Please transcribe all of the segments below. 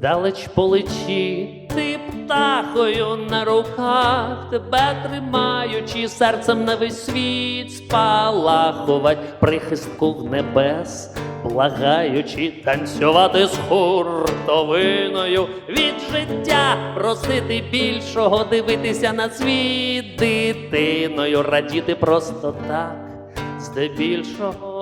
Далеч полечі, ти птахою на руках, тебе тримаючи серцем на весь світ спалахувать прихистку в небес, благаючи танцювати з хуртовиною від життя, просити більшого, дивитися на світ дитиною, радіти просто так, здебільшого.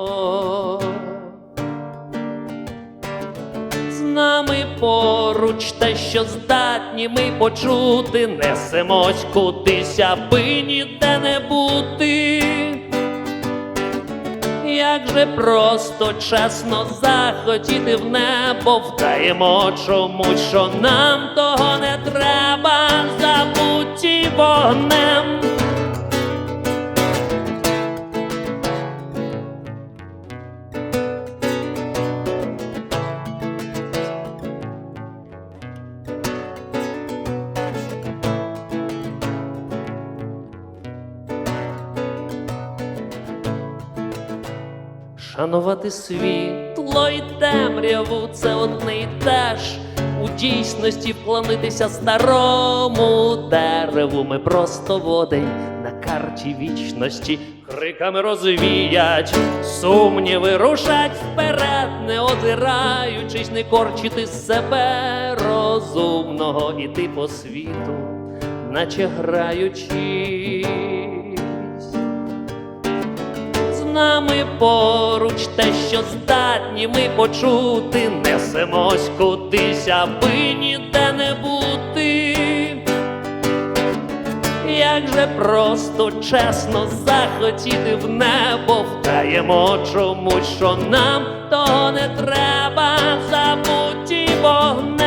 Нами поруч те, що здатні ми почути, несемось кудись, аби ніде не бути. Як же просто чесно захотіти в небо, вдаємо чомусь, що нам того не треба, забуті вогнем. Шанувати світло й темряву це одне й те ж. У дійсності вклонитися старому дереву. Ми просто водень на карті вічності. Криками розвіять, сумніви рушать вперед, не озираючись, не корчити себе розумного, іти по світу, наче граючись з нами поруч те, що здатні ми почути, несемось кудись, аби ніде не бути. Як же просто чесно захотіти в небо, вдаємо чомусь, що нам того не треба, забуті вогнем.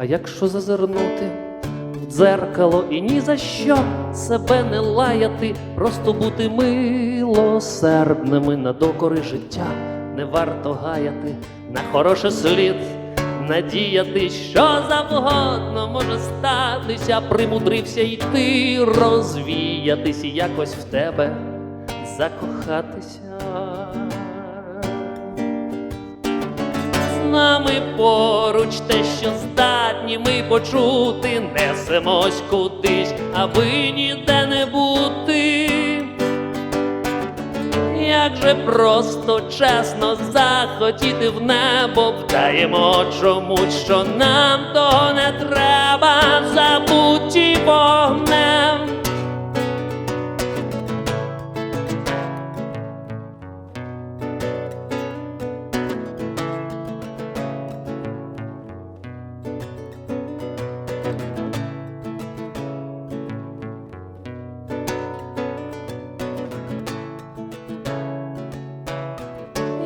А якщо зазирнути? В дзеркало і ні за що себе не лаяти, просто бути милосердними на докори життя, не варто гаяти на хороше слід, надіяти, що завгодно може статися, примудрився йти, розвіятись і якось в тебе закохатися. З нами поруч те, що здатні ми почути, несемось кудись, аби ніде не бути. Як же просто чесно захотіти в небо, вдаємо чомусь, що нам того не треба,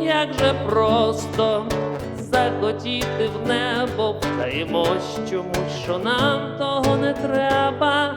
Як же просто захотіти в небо, вдаємось чомусь, що нам того не треба,